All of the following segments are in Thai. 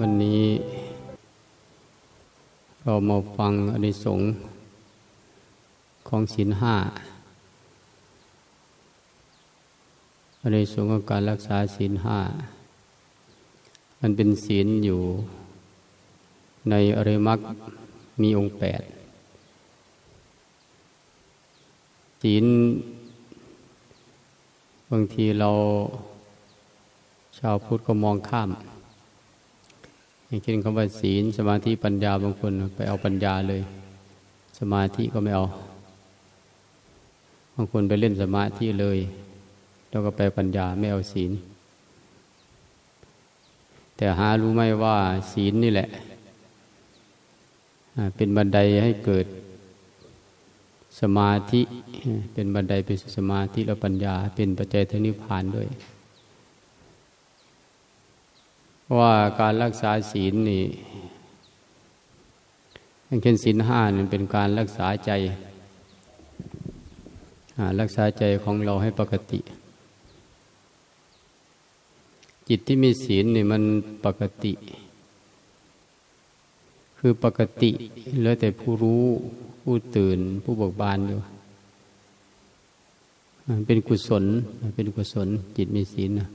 วันนี้เรามาฟังอนิสงส์ของศีลห้าอนิสงส์ของการรักษาศีลห้า มันเป็นศีลอยู่ในอริมักมีองค์แปดศีลบางทีเราชาวพุทธก็มองข้าม อย่างเช่นคำว่าศีล สมาธิปัญญาบางคนไปเอาปัญญาเลย สมาธิก็ไม่เอา บางคนไปเล่นสมาธิเลย แล้วก็ไปปัญญาไม่เอาศีล แต่หารู้ไหมว่าศีลนี่แหละ เป็นบันไดให้เกิดสมาธิเป็นบันไดไปสู่สมาธิและปัญญา เป็นปัจจัยถึงนิพพานด้วย ว่าการรักษาศีลนี่อย่างเช่นศีลห้านี่เป็นการรักษาใจ รักษาใจของเราให้ปกติ จิตที่มีศีลนี่มันปกติ คือปกติเหลือแต่ผู้รู้ผู้ตื่นผู้บิกบานอยู่เป็นกุศลเป็นกุศลจิตมีศีลนะ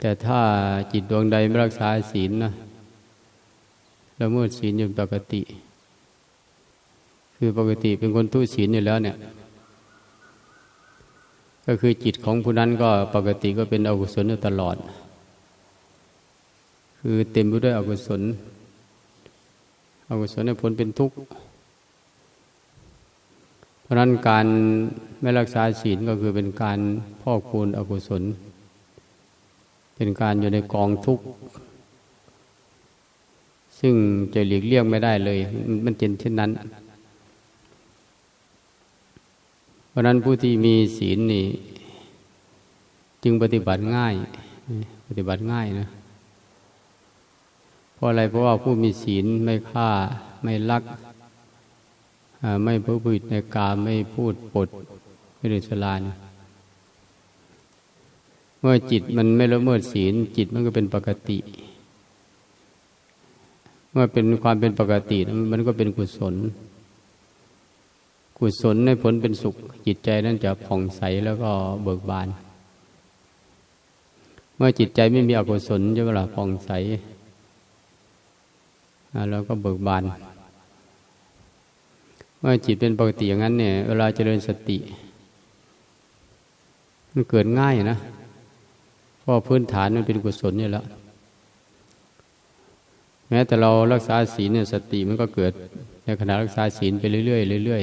แต่ถ้าจิตดวงใดไม่รักษาศีลนะแล้วเมื่อศีลอยู่ปกติ คือปกติเป็นคนทุศีลอยู่แล้วเนี่ย ก็คือจิตของผู้นั้นก็ปกติก็เป็นอกุศลอยู่ตลอด คือเต็มไปด้วยอกุศล อกุศลในผลเป็นทุกข์ เพราะนั้นการไม่รักษาศีลก็คือเป็นการพ่อคูณอกุศล เป็นการอยู่ในกองทุกข์ ซึ่งจะหลีกเลี่ยงไม่ได้เลย มันเป็นเช่นนั้น เพราะนั้นผู้ที่มีศีลนี่ จึงปฏิบัติง่าย ปฏิบัติง่ายนะ เพราะอะไรเพราะว่าผู้มีศีลไม่ฆ่าไม่ลัก ไม่พูดผิดในกาไม่พูดปดไม่ดื้อสลาน มื่อจิตมันไม่ละเมิดศีล จิตมันก็เป็นปกติ เมื่อเป็นความเป็นปกติมันก็เป็นกุศล กุศลในผลเป็นสุข จิตใจนั้นจะผ่องใสแล้วก็เบิกบาน เมื่อจิตใจไม่มีอกุศลจะเวลาผ่องใสแล้วก็เบิกบาน เมื่อจิตเป็นปกติอย่างนั้นเนี่ย เวลาเจริญสติ มันเกิดง่ายนะ พราะพื้นฐานมันเป็นกุศลนี่แล้ว แม้แต่เรารักษาศีลเนี่ยสติมันก็เกิด ในขณะรักษาศีลไปเรื่อยๆเรื่อย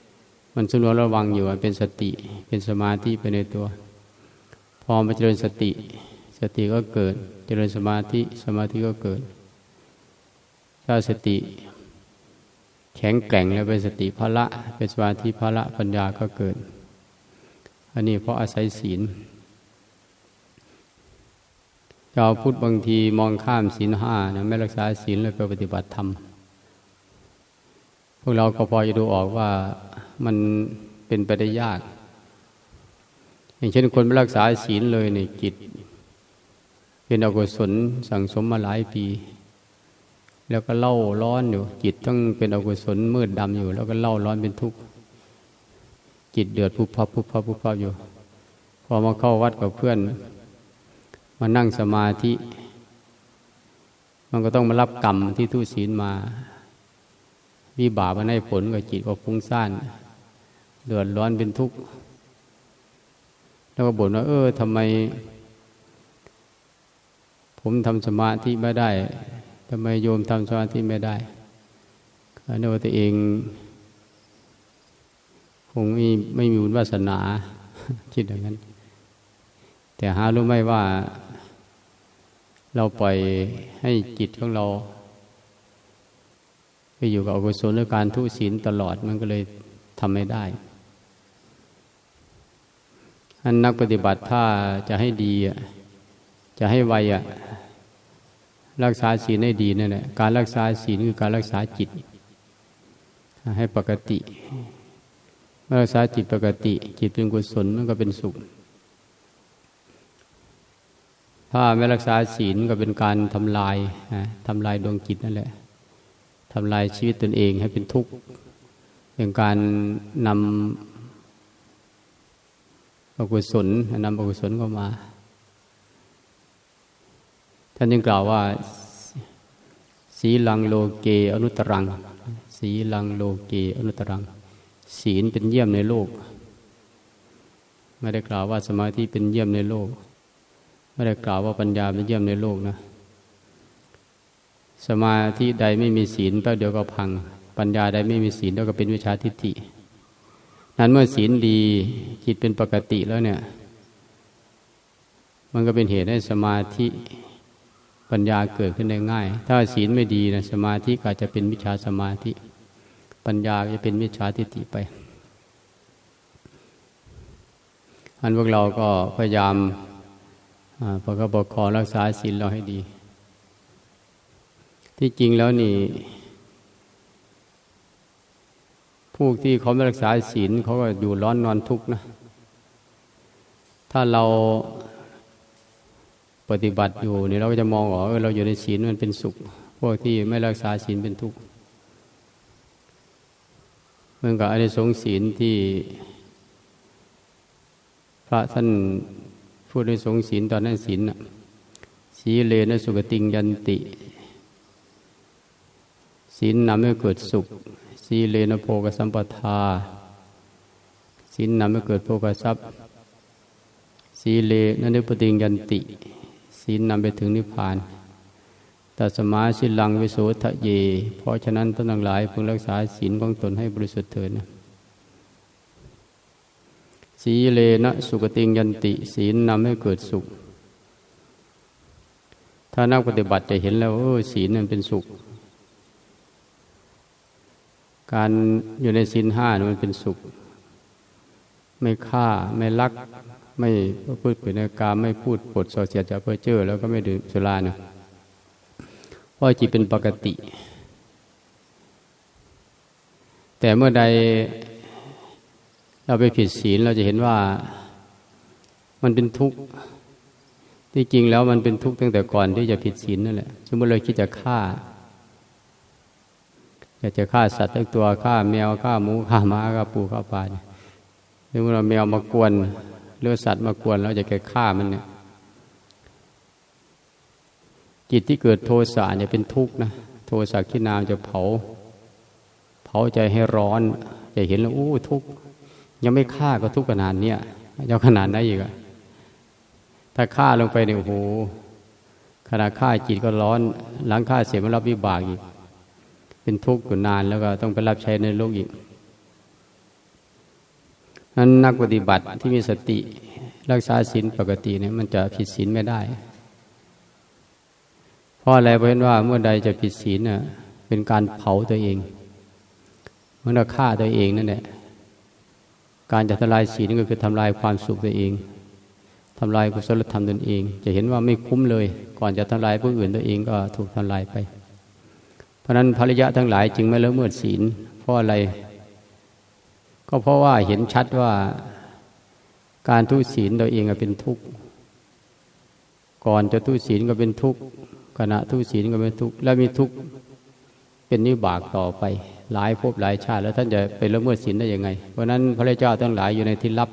ๆมันสนวนระวังอยู่เป็นสติ เป็นสมาธิไปในตัว พอมาเจริญสติ สติก็เกิด เจริญสมาธิสมาธิก็เกิด ถ้าสติ แข็งแกร่งแล้วเป็นสติพละเป็นสมาธิพละปัญญาก็เกิดอันนี้เพราะอาศัยศีลาวพุทธบางทีมองข้ามศีลห้านะไม่รักษาศีลแล้วไปปฏิบัติธรรม พวกเราก็พอจะดูออกว่ามันเป็นไปได้ยาก อย่างเช่นคนไม่รักษาศีลเลยในจิตเป็นอกุศลสั่งสมมาหลายปี แล้วก็เล่าร้อนอยู่จิตต้องเป็นอกุศลมืดดำอยู่ แล้วก็เล่าร้อนเป็นทุกข์จิตเดือดพุบพับพุบพับพุบพับอยู่ พอมาเข้าวัดกับเพื่อน มานั่งสมาธิ มันก็ต้องมารับกรรมที่ทุศีลมาวิบากมันให้ผลกับจิตก็ฟุ้งซ่านเดือดร้อนเป็นทุกข์ แล้วก็บ่นว่า เออทำไม ผมทำสมาธิไม่ได้ทำไมโยมทำสมาธิไม่ได้เนื่องว่าตัวเอง คงไม่ไม่มีบุญวาสนา คิดอย่างนั้น แต่หารู้ไหมว่า เราปล่อยให้จิตของเรา ไปอยู่กับอกุศลและการทุศีลตลอดมันก็เลยทำไม่ได้ อันนักปฏิบัติถ้าจะให้ดีจะให้ไวอะรักษาศีลให้ดีนั่นแหละการรักษาศีลคือการรักษาจิต ให้ปกติเมื่อรักษาจิตปกติ จิตเป็นกุศลมันก็เป็นสุข ถ้าไม่รักษาศีลก็เป็นการทำลายทำลายดวงจิตนั่นแหละทำลายชีวิตตนเองให้เป็นทุกข์เป็นการนำอกุศลนำอกุศลเข้ามา ท่านยังกล่าวว่า สีลังโลเกอนุตรัง สีลังโลเกอนุตรัง ศีลเป็นเยี่ยมในโลก ไม่ได้กล่าวว่าสมาธิเป็นเยี่ยมในโลก ไม่ได้กล่าวว่าปัญญาเป็นเยี่ยมในโลกนะ สมาธิใดไม่มีศีลแป๊บเดียวก็พัง ปัญญาใดไม่มีศีลแล้วก็เป็นวิชาทิฏฐิ นั้นเมื่อศีลดีจิตเป็นปกติแล้วเนี่ย มันก็เป็นเหตุให้สมาธิปัญญาเกิดขึ้นได้ง่าย ถ้าศีลไม่ดีนะสมาธิก็จะเป็นวิชาสมาธิ ปัญญาจะเป็นวิชาทิฏฐิไป อันพวกเราก็พยายาม ประคับประคอรักษาศีลเราให้ดี ที่จริงแล้วนี่ ผู้ที่เขาไม่รักษาศีลเขาก็อยู่ร้อนนอนทุกข์นะ ถ้าเราปฏิบัติอยู่นี่เราก็จะมองว่าเออเราอยู่ในศีลมันเป็นสุข พวกที่ไม่รักษาศีลเป็นทุกข์เหมือนกับอนิสงศีลที่ พระท่าน พูดในสงศีลตอนนั้นศีลสีเลนะสุกติงยันติศีลนำให้เกิดสุขสีเลนโภกสัมปทาศีลนำให้เกิดโภกทรัพย์สีเลนันปติงยันติศีลนำไปถึงนิพพานตัสมาสิลังวิโสทะเย เพราะฉะนั้นท่านทั้งหลายพึงรักษาศีลของตนให้บริสุทธิ์เถิดนะ สีเลนะสุกติงยันติศีลนำให้เกิดสุข ถ้านักปฏิบัติจะเห็นแล้วโอ้ศีลนั้นเป็นสุข การอยู่ในสินห้ามันเป็นสุข ไม่ฆ่าไม่ลัก ไม่พูดเปิดกาไม่พูดปดส่อเสียจะเพื่อเจอแล้วก็ไม่ดื่มสุรานะเพราะจิตเป็นปกติ แต่เมื่อใด เราไปผิดศีลเราจะเห็นว่ามันเป็นทุกข์ที่จริงแล้วมันเป็นทุกข์ตั้งแต่ก่อนที่จะผิดศีลนั่นแหละสมมติเราคิดจะฆ่าอยากจะฆ่าสัตว์ทั้งตัวฆ่าแมวฆ่าหมูฆ่าม้าฆ่าปูฆ่าปลาหรือเมื่อแมวมากวนเลือสัตว์มากวนเราจะแก่ฆ่ามันเนี่ยจิตที่เกิดโทสะเนี่ยเป็นทุกข์นะโทสะขีนามจะเผา เผาใจให้ร้อนจะเห็นแล้วอู้ทุกข์ ยังไม่ฆ่าก็ทุกข์ขนาดเนี้ยจะขนาดไหนอีกอะถ้าฆ่าลงไปเนี่ยโอ้โหขณะฆ่าจิตก็ร้อนหลังฆ่าเสียมันรับวิบากอีก เป็นทุกข์อยู่นานแล้วก็ต้องไปรับใช้ในโลกอีกนั้นนักปฏิบัติที่มีสติรักษาศีลปกติเนี่ยมันจะผิดศีลไม่ได้เพราะอะไรเพราะเห็นว่าเมื่อใดจะผิดศีลน่ะเป็นการเผาตัวเองเมื่อฆ่าตัวเองนั่นแหละ การจะทำลายศีลก็คือทำลายความสุขตัวเองทำลายกุศลธรรมตนเอง จะเห็นว่าไม่คุ้มเลย ก่อนจะทำลายผู้อื่นตัวเองก็ถูกทำลายไป เพราะนั้นภริยะทั้งหลายจึงไม่ละเมิดศีลเพราะอะไร ก็เพราะว่าเห็นชัดว่าการทุศีลตัวเองเป็นทุกข์ก่อนจะทุศีลก็เป็นทุกข์ขณะทุศีลก็เป็นทุกข์แล้วมีทุกข์ เป็นนิบากต่อไป หลายภพหลายชาติแล้วท่านจะไปละเมิดศีลได้ยังไง เพราะนั้นพระเจ้าทั้งหลายอยู่ในที่ลับ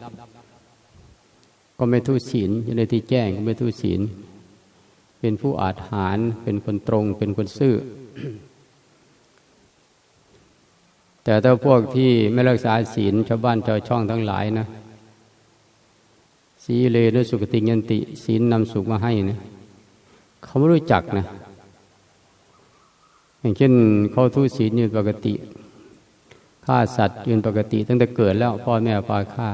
ก็ไม่ทุศีลอยู่ในที่แจ้งก็ไม่ทุศีล เป็นผู้อาจหารเป็นคนตรง เป็นคนซื่อ แต่ถ้าพวกที่ไม่รักษาศีลชาวบ้านชาวช่องทั้งหลายนะสีเลนสุขติยันติศีลนำสุขมาให้นะเขาไม่รู้จักนะ อย่างเช่นเขาทุศีลยู่ปกติฆ่าสัตว์ยู่ปกติ ตั้งแต่เกิดแล้วพ่อแม่พาฆ่า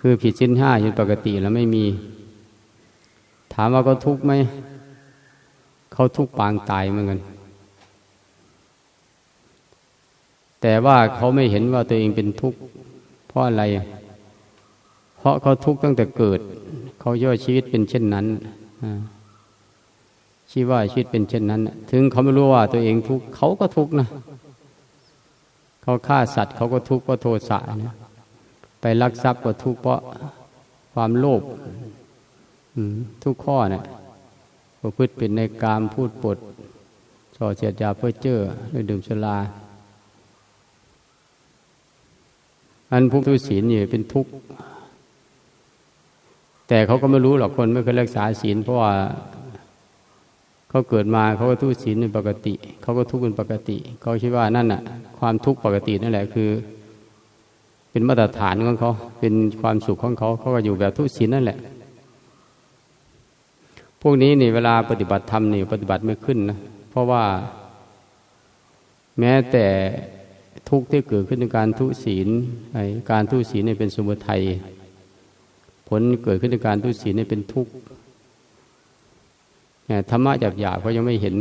คือผิดสิ้นห้ายู่ปกติแล้วไม่มี ถามว่าเขาทุกข์ไหมเขาทุกข์ปางตายเหมือนกัน แต่ว่าเขาไม่เห็นว่าตัวเองเป็นทุกข์เพราะอะไร เพราะเขาทุกข์ตั้งแต่เกิด เขาย่อชีวิตเป็นเช่นนั้น ชีว่าชีวิตเป็นเช่นนั้น ถึงเขาไม่รู้ว่าตัวเองทุกข์เขาก็ทุกข์นะ เขาฆ่าสัตว์เขาก็ทุกข์เพราะโทสะนะไปลักทรัพย์ก็ทุกข์เพราะความโลภทุกข้อเนี่ยประพฤติเป็นในกามพูดปดส่อเสียดยาเพื่อเจ้อหรือดื่มชลา อันผู้ทุศีลนี่เป็นทุกข์ แต่เขาก็ไม่รู้หรอกคนไม่เคยรักษาศีลเพราะว่า เขาเกิดมาเขาก็ทุศีลเป็นปกติ เขาก็ทุกข์เป็นปกติ เขาคิดว่านั่นน่ะ ความทุกข์ปกตินั่นแหละคือ เป็นมาตรฐานของเขา เป็นความสุขของเขา เขาก็อยู่แบบทุกข์ศีลนั่นแหละ พวกนี้นี่เวลาปฏิบัติธรรมนี่ปฏิบัติไม่ขึ้นนะ เพราะว่า แม้แต่ทุกข์ที่เกิดขึ้นในการทุศีลการทุศีลเนี่ยเป็นสมุทัยผลเกิดขึ้นในการทุศีลเนี่ยเป็นทุกข์ ธรรมะหยาบหยาบเขายังไม่เห็น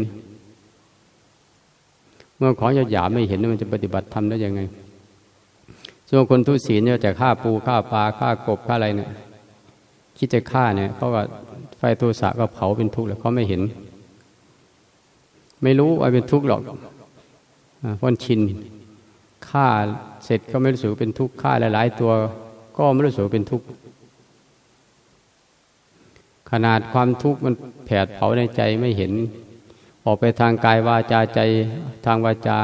เมื่อของหยาบหยาบไม่เห็นมันจะปฏิบัติธรรมได้ยังไง ส่วนคนทุศีลเนี่ยจะฆ่าปูฆ่าปลาฆ่ากบฆ่าอะไรเนี่ยคิดจะฆ่าเนี่ยเขาก็ไฟโทสะก็เผาเป็นทุกข์แล้วเขาไม่เห็น ไม่รู้ว่าเป็นทุกข์หรอกเพราะชินฆ่าเสร็จก็ไม่รู้สึกเป็นทุกข์ฆ่าหลาย ๆ ตัวก็ไม่รู้สึกเป็นทุกข์ ขนาดความทุกข์มันแผดเผาในใจไม่เห็น ออกไปทางกายวาจาใจทางวาจา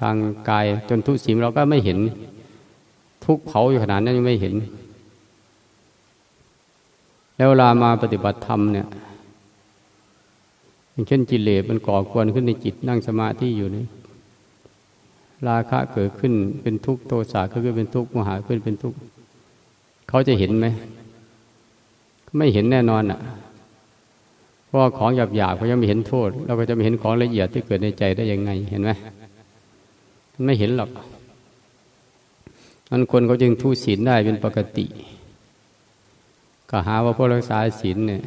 ทางกายจนทุกสิ่งเราก็ไม่เห็น ทุกเผาอยู่ขนาดนั้นยังไม่เห็น แล้วเวลามาปฏิบัติธรรมเนี่ยอย่างเช่นจิเลสมันก่อกวนขึ้นในจิตนั่งสมาธิอยู่นี่ราคะเกิดขึ้นเป็นทุกข์โทสะก็คือเป็นทุกข์มหาขึ้นเป็นทุกข์เขาจะเห็นไหม ไม่เห็นแน่นอนอะเพราะของหยาบหยาบเขายังไม่เห็นโทษ เราก็จะไม่เห็นของละเอียดที่เกิดในใจได้ยังไง เห็นไหมไม่เห็นหรอกมันคนเขาจึงทุศีลได้เป็นปกติ ก็หาว่าพวกรักษาศีลเนี่ย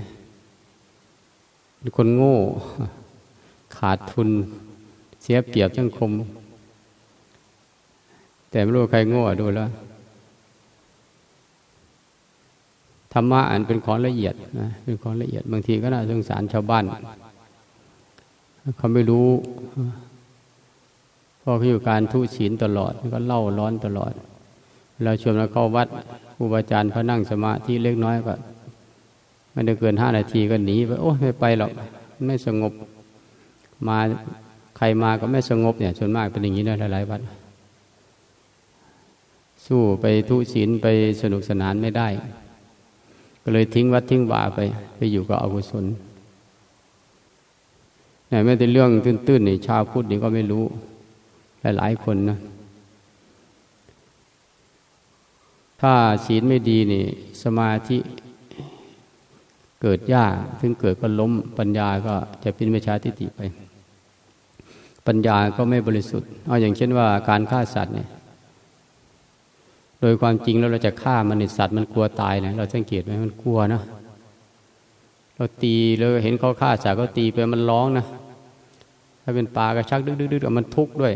เป็นคนโง่ ขาดทุน เสียเปรียบสังคม แต่ไม่รู้ใครโง่ดูแล้ว ธรรมะอันเป็นของละเอียดนะเป็นของละเอียด บางทีก็น่าสงสารชาวบ้านเขาไม่รู้พ่อเขาอยู่การทุศีลตลอดก็เล่าร้อนตลอดเราชวนเราเข้าวัดครูบาอาจารย์พระนั่งสมาธิเล็กน้อยก็ไม่ได้เกินห้านาทีก็หนีไปโอ้ไม่ไปหรอกไม่สงบมาใครมาก็ไม่สงบเนี่ยส่วนมากเป็นอย่างนี้นะหลายๆวัดสู้ไปทุศีลไปสนุกสนานไม่ได้ ก็เลยทิ้งวัดทิ้งวาไป ไปอยู่กับอกุศลแต่แม้แต่เรื่องตื้นๆในชาวพุทธนี่ก็ไม่รู้หลายๆคนนะถ้าศีลไม่ดีนี่สมาธิเกิดยากถึงเกิดก็ล้มปัญญาก็จะเป็นวิชาทิฏฐิไป ปัญญาก็ไม่บริสุทธิ์เอาอย่างเช่นว่าการฆ่าสัตว์เนี่ย โดยความจริงแล้วเราจะฆ่ามันในสัตว์มันกลัวตายนะเราสังเกตไหมมันกลัวนะเราตีเลยเห็นเขาฆ่าสัตว์ก็ตีไปมันร้องนะถ้าเป็นปลาก็ชักดึกๆมันทุกข์ด้วย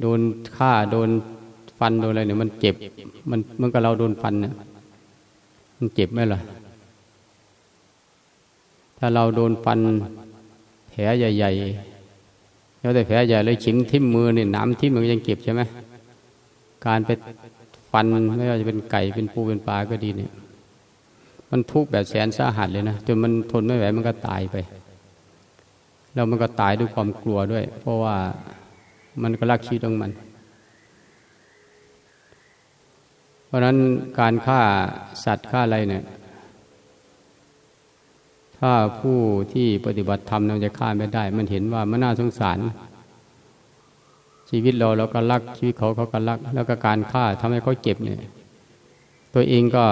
โดนฆ่าโดนฟันโดนอะไรเนี่ยมันเจ็บ มันเมื่อกับเราโดนฟันเนี่ยมันเจ็บไหมล่ะ ถ้าเราโดนฟันแผลใหญ่ๆแล้วแต่แผลใหญ่เลยขิมทิ่มมือเนี่ยน้ำทิ่มมันยังเจ็บใช่ไหม การไปฟันไม่ว่าจะเป็นไก่เป็นปูเป็นปลาก็ดีเนี่ย มันทุกข์แบบแสนสาหัสเลยนะจนมันทนไม่ไหวมันก็ตายไป แล้วมันก็ตายด้วยความกลัวด้วย เพราะว่ามันก็รักชีวิตของมัน เพราะนั้นการฆ่าสัตว์ฆ่าอะไรเนี่ย ถ้าผู้ที่ปฏิบัติธรรมเราจะฆ่าไม่ได้ มันเห็นว่ามันน่าสงสาร ชีวิตเราเราก็รักชีวิตเขาเขาก็รัก แล้วก็การฆ่าทำให้เขาเจ็บเนี่ย ตัวเองก็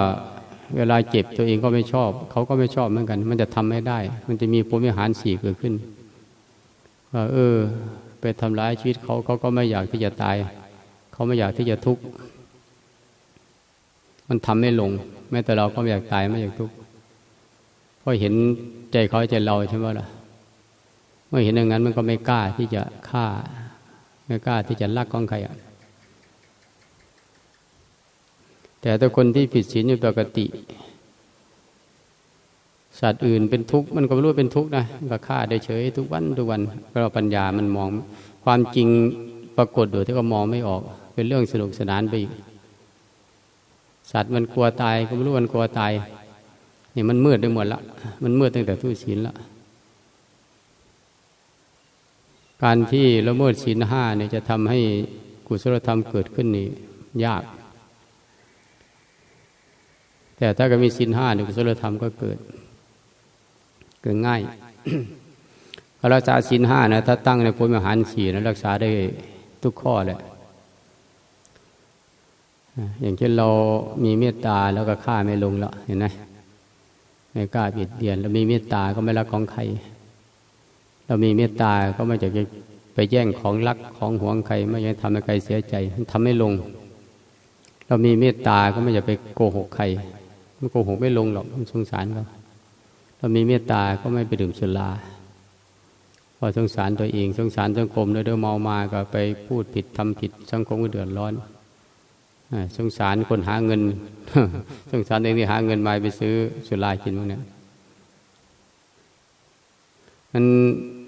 เวลาเจ็บตัวเองก็ไม่ชอบ เขาก็ไม่ชอบเหมือนกัน มันจะทำไม่ได้ มันจะมีภูมิหารสี่เกิดขึ้นว่าเออ ไปทำร้ายชีวิตเขาเขาก็ไม่อยากที่จะตาย เขาไม่อยากที่จะทุกข์มันทำไม่ลง แม้แต่เราก็ไม่อยากตายไม่อยากทุกข์เพราะเห็นใจเขาใจเราใช่ไหมล่ะเมื่อเห็นอย่างนั้นมันก็ไม่กล้าที่จะฆ่า กล้าที่จะลักของใครอะแต่ถ้าคนที่ผิดศีลอยู่ปกติ สัตว์อื่นเป็นทุกข์มันก็รู้เป็นทุกข์นะก็ฆ่าได้เฉยทุกวันทุกวันเราปัญญามันมอง ความจริงปรากฏอยู่ที่ก็มองไม่ออก เป็นเรื่องสนุกสนานไปอีกสัตว์มันกลัวตายก็ไม่รู้มันกลัวตายนี่มันมืดได้หมดละมันมืดตั้งแต่ทุศีลละ การที่ละเมิดศีลห้าเนี่ยจะทำให้กุศลธรรมเกิดขึ้นนี่ยาก แต่ถ้าก็มีศีลห้าเนี่ยกุศลธรรมก็เกิด เกิดง่ายรักษาศีลห้านะถ้าตั้งในภูมิหารสี่นะรักษาได้ทุกข้อแหละอย่างเช่นเรามีเมตตาแล้วก็ฆ่าไม่ลงแล้วเห็นไหมไม่กล้าเบียดเบียนเรามีเมตตาก็ไม่รักของใคร เรามีเมตตาก็ไม่จะไปแย่งของรักของหวงใคร ไม่ยังทำให้ใครเสียใจทำไม่ลง เรามีเมตตาก็ไม่จะไปโกหกใครไม่โกหกไม่ลงหรอกสงสารเขาเรามีเมตตาก็ไม่ไปดื่มสุราพอสงสารตัวเองสงสารสังคมเลยเดิมเมามาก็ไปพูดผิดทำผิดสังคมก็เดือดร้อนสงสารคนหาเงินสงสารเองที่หาเงินมาไปซื้อสุรากินพวกนี้มัน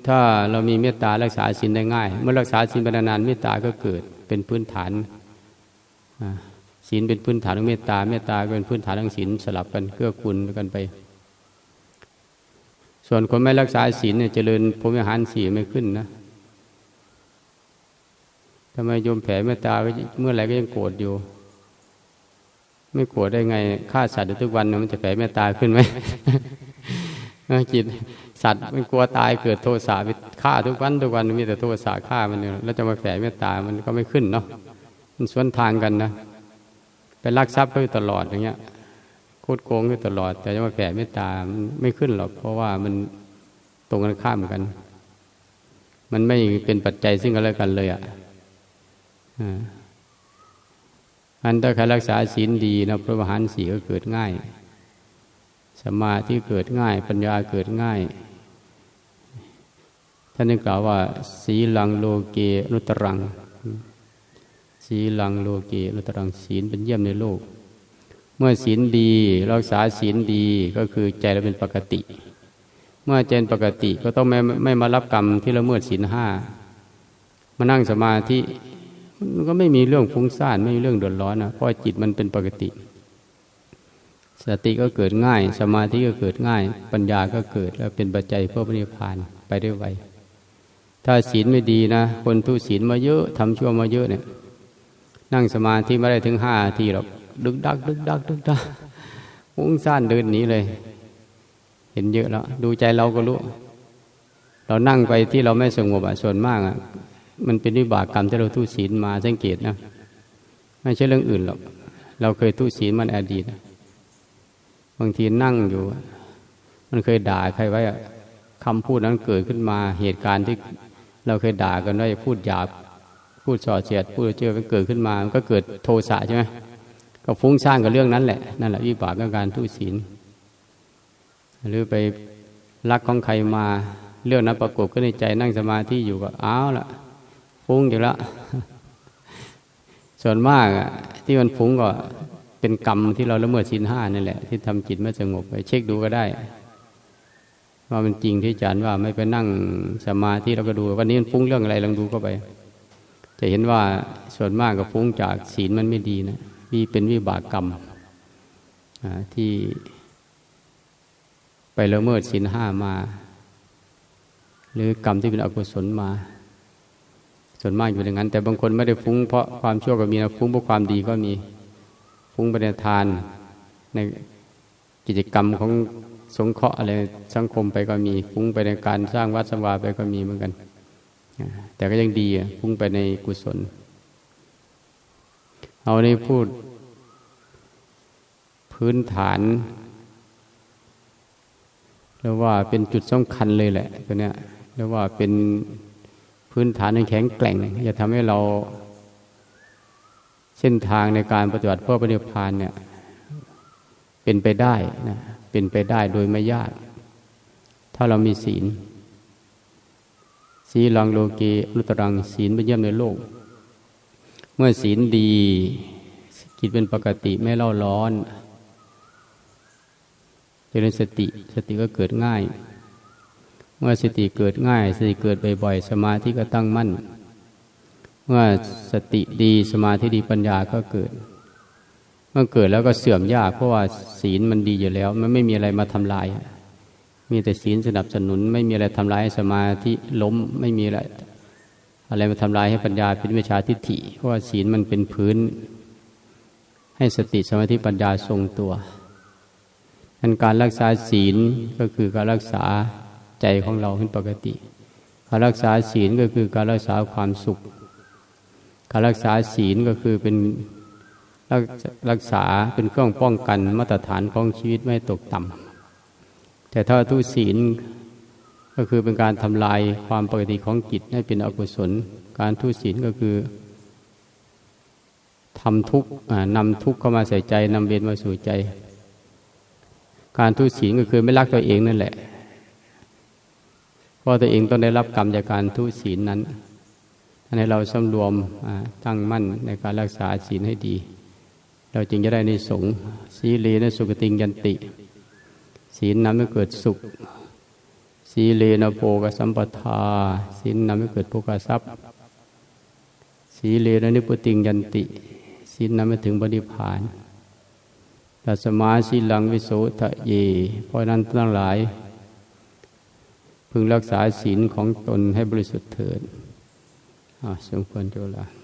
ถ้าเรามีเมตตารักษาศีลได้ง่าย เมื่อรักษาศีลไปนานเมตตาก็เกิดเป็นพื้นฐานศีลเป็นพื้นฐานของเมตตาเมตตาเป็นพื้นฐานของศีลสลับกันเกื้อกูลกันไป ส่วนคนไม่รักษาศีลเนี่ยเจริญพรหมวิหารสี่ไม่ขึ้นนะทำไมโยมแผ่เมตตาเมื่อไหร่ก็ยังโกรธอยู่ ไม่โกรธได้ไงฆ่าสัตว์ทุกวันมันจะแผ่เมตตาขึ้นไหมจิต สัตว์มันกลัวตายเกิดโทสะไปฆ่าทุกวันทุกวันมีแต่โทสะฆ่ามันเนี่ยแล้วจะมาแผ่เมตตามันก็ไม่ขึ้นเนาะมันสวนทางกันนะไปลักทรัพย์ไปตลอดอย่างเงี้ยโคดโกงไปตลอด แต่จะมาแผ่เมตตามไม่ขึ้นหรอก เพราะว่ามันตรงกันข้ามกัน มันไม่เป็นปัจจัยซึ่งกันและกันเลยอะอันถ้าใครรักษาศีลดีนะพระมหารสีก็เกิดง่าย สมาธิเกิดง่าย ปัญญาเกิดง่าย ท่านนึกกล่าวว่า สีลังโลเกนุตรัง สีลังโลเกนุตรังศีลเป็นเยี่ยมในโลก เมื่อศีลดีรักษาศีลดีก็คือใจเราเป็นปกติ เมื่อใจเป็นปกติก็ต้องไม่ไม่มารับกรรมที่ละเมิดศีลห้ามานั่งสมาธิมันก็ไม่มีเรื่องฟุ้งซ่านไม่มีเรื่องเดือดร้อนนะเพราะจิตมันเป็นปกติ สติก็เกิดง่าย สมาธิก็เกิดง่าย ปัญญาก็เกิดแล้วเป็นปัจจัยเพื่อพระนิพพานไปได้ไว ถ้าศีลไม่ดีนะ คนทุศีลมาเยอะทำชั่วมาเยอะเนี่ย นั่งสมาธิไม่ได้ถึงห้าทีหรอกดึกดักดึกดักดึกดักฟุ้งซ่านเดินหนีเลย เห็นเยอะแล้วดูใจเราก็รู้ เรานั่งไปที่เราไม่สงบอะส่วนมากอะมันเป็นวิบากกรรมที่เราทุศีลมาสังเกตนะ ไม่ใช่เรื่องอื่นหรอกเราเคยทุศีลมันอดีตบางทีนั่งอยู่ มันเคยด่าใครไว้อะคำพูดนั้นเกิดขึ้นมาเหตุการณ์ที่ เราเคยด่ากันว่าพูดหยาบ พูดส่อเสียด พูดเจอมันเกิดขึ้นมา มันก็เกิดโทสะใช่ไหมก็ฟุ้งซ่านกับเรื่องนั้นแหละ นั่นแหละวิบากของการทุศีล หรือไปรักของใครมาเรื่องนั้นประกบขึ้นในใจนั่งสมาธิอยู่ก็อ้าวละฟุ้งอยู่แล้วส่วนมากอะที่มันฟุ้งก็เป็นกรรมที่เราละเมิดศีลห้านี่แหละ ที่ทำจิตไม่สงบไปเช็คดูก็ได้ ว่ามันจริงที่อาจารย์ว่าไม่ไปนั่งสมาธิเราก็ดู วันนี้มันฟุ้งเรื่องอะไรลองดูเข้าไป จะเห็นว่าส่วนมากก็ฟุ้งจากศีลมันไม่ดีนะมีเป็นวิบากกรรมที่ไปละเมิดศีลห้ามา หรือกรรมที่เป็นอกุศลมา ส่วนมากอยู่อย่างนั้น แต่บางคนไม่ได้ฟุ้งเพราะความชั่วก็มีนะฟุ้งเพราะความดีก็มีฟุ้งไปในทานในกิจกรรมของ สงเคราะห์อะไรสังคมไปก็มีฟุ้งไปในการสร้างวัดสวาไปก็มีเหมือนกัน แต่ก็ยังดีฟุ้งไปในกุศล เอาในพูด พื้นฐานเรียกว่าเป็นจุดสำคัญเลยแหละตัวเนี้ยเรียกว่าเป็นพื้นฐานในแข็งแกร่งจะทำให้เรา เส้นทางในการปฏิบัติเพื่อปฏิพานเนี่ย เป็นไปได้นะ เป็นไปได้โดยไม่ยาก ถ้าเรามีศีล ศีลังโลเกีรุตรังศีลเป็นเยี่ยมในโลก เมื่อศีลดีกิจเป็นปกติไม่เล่าร้อนจะเป็นสติสติก็เกิดง่าย เมื่อสติเกิดง่าย สติเกิดบ่อยๆ สมาธิก็ตั้งมั่น เมื่อสติดีสมาธิดีปัญญาก็เกิด มื่อเกิดแล้วก็เสื่อมยาก เพราะว่าศีลมันดีอยู่แล้ว มันไม่มีอะไรมาทำลาย มีแต่ศีลสนับสนุน ไม่มีอะไรทำลายสมาธิล้มไม่มีอะไรอะไรมาทำลายให้ปัญญาเป็นวิชาทิฏฐิ เพราะว่าศีลมันเป็นพื้น ให้สติสมาธิปัญญาทรงตัวอันการรักษาศีลก็คือการรักษาใจของเราเป็นปกติ การรักษาศีลก็คือการรักษาความสุข การรักษาศีลก็คือเป็น รักษาเป็นเครื่องป้องกันมาตรฐานของชีวิตไม่ตกต่ำแต่ถ้าทุศีลก็คือเป็นการทำลายความปกติของจิตให้เป็นอกุศล การทุศีลก็คือทำทุกข์นำทุกข์เข้ามาใส่ใจนำเวรมาสู่ใจ การทุศีลก็คือไม่รักตัวเองนั่นแหละเพราะตัวเองต้องได้รับกรรมจากการทุศีลนั้นให้เราสำรวมตั้งมั่นในการรักษาศีลให้ดี เราจึงจะได้ในสงสีเลนสุกติงยันติ ศีลนำให้เกิดสุข สีเลนโภกสัมปทา ศีลนำให้เกิดโภกทรัพย์ สีเลนนิพุติงยันติ ศีลนำให้ถึงบริพานตัสมาสีลังวิโสทะเย เพราะนั้นทั้งหลาย พึงรักษาศีลของตนให้บริสุทธิ์เถิดสมควรจุลา